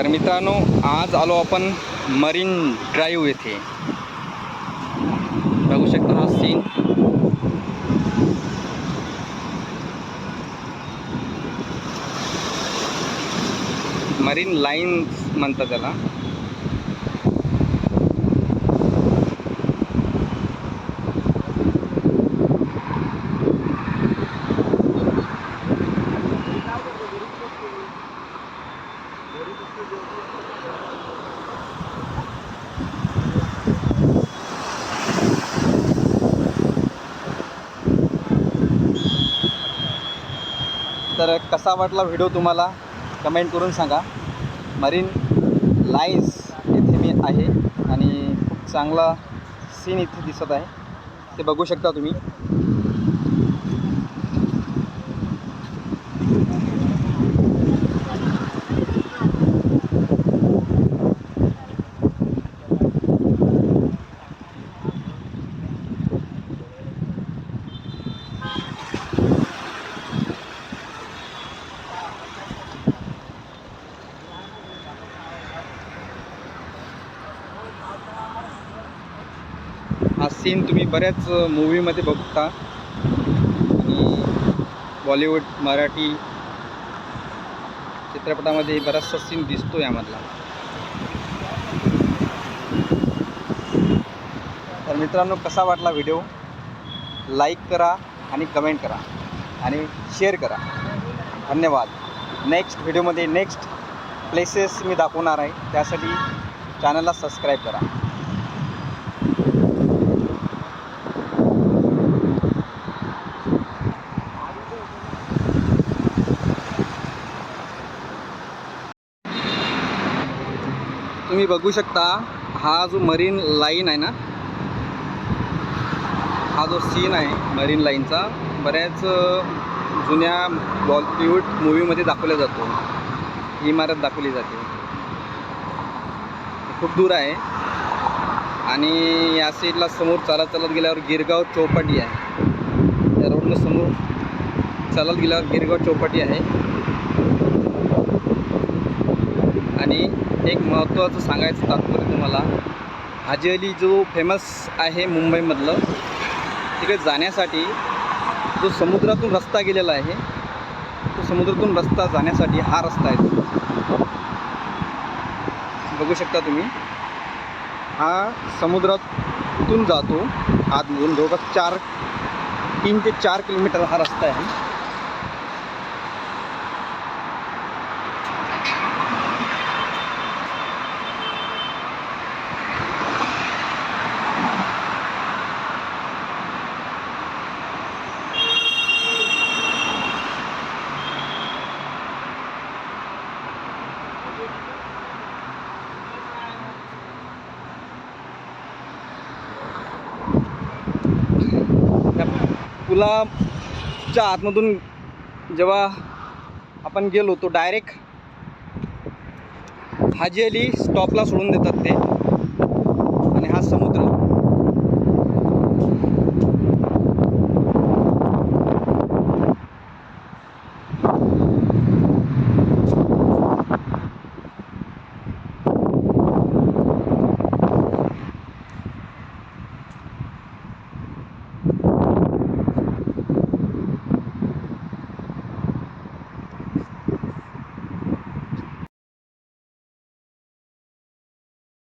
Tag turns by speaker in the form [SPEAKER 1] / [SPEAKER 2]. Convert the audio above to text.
[SPEAKER 1] तर मित्रांनो आज आलो आपण मरीन ड्राईव्ह येथे. बघू शकता हा सीन मरीन लाईन म्हणतात त्याला. तर कसा वाटला व्हिडिओ तुम्हाला? कमेंट करून सांगा. मरीन लाईन्स येथे मी आहे आणि खूप चांगला सीन इथे दिसत आहे. ते बघू शकता तुम्ही. सीन तुम्ही बऱ्याच मूवीमध्ये बघता. आणि बॉलिवूड मराठी चित्रपटामध्ये बराचसा सीन दिसतो यामधला तर मित्रांनो कसा वाटला व्हिडिओ लाईक करा आणि कमेंट करा. आणि शेअर करा. धन्यवाद. नेक्स्ट व्हिडिओमध्ये नेक्स्ट प्लेसेस मी दाखवणार आहे. त्यासाठी चॅनलला सबस्क्राईब करा. तुम्ही बघू शकता हा जो मरीन लाईन आहे ना हा जो सीन आहे मरीन लाईनचा बऱ्याच जुन्या बॉलिवूड मूवीमध्ये दाखवला जातो. ही इमारत दाखवली जाते. खूप दूर आहे. आणि या साईडला समोर चालत चालत गेल्यावर गिरगाव चौपाटी आहे. त्या रोडनं समोर चालत गेल्यावर गिरगाव चौपाटी आहे. आणि एक महत्त्वाचं सांगायचं तात्पर्य तुम्हाला हाजी अली जो फेमस आहे मुंबईमधलं तिकडे जाण्यासाठी जो समुद्रातून रस्ता गेलेला आहे तो समुद्रातून रस्ता जाण्यासाठी हा रस्ता आहे. बघू शकता तुम्ही हा समुद्रातून जातो आतमधून जवळपास चार तीन ते चार किलोमीटर हा रस्ता आहे. पुलाच्या आतमधून जेव्हा आपण गेलो तो डायरेक्ट हाजी अली स्टॉपला सोडून देतात ते.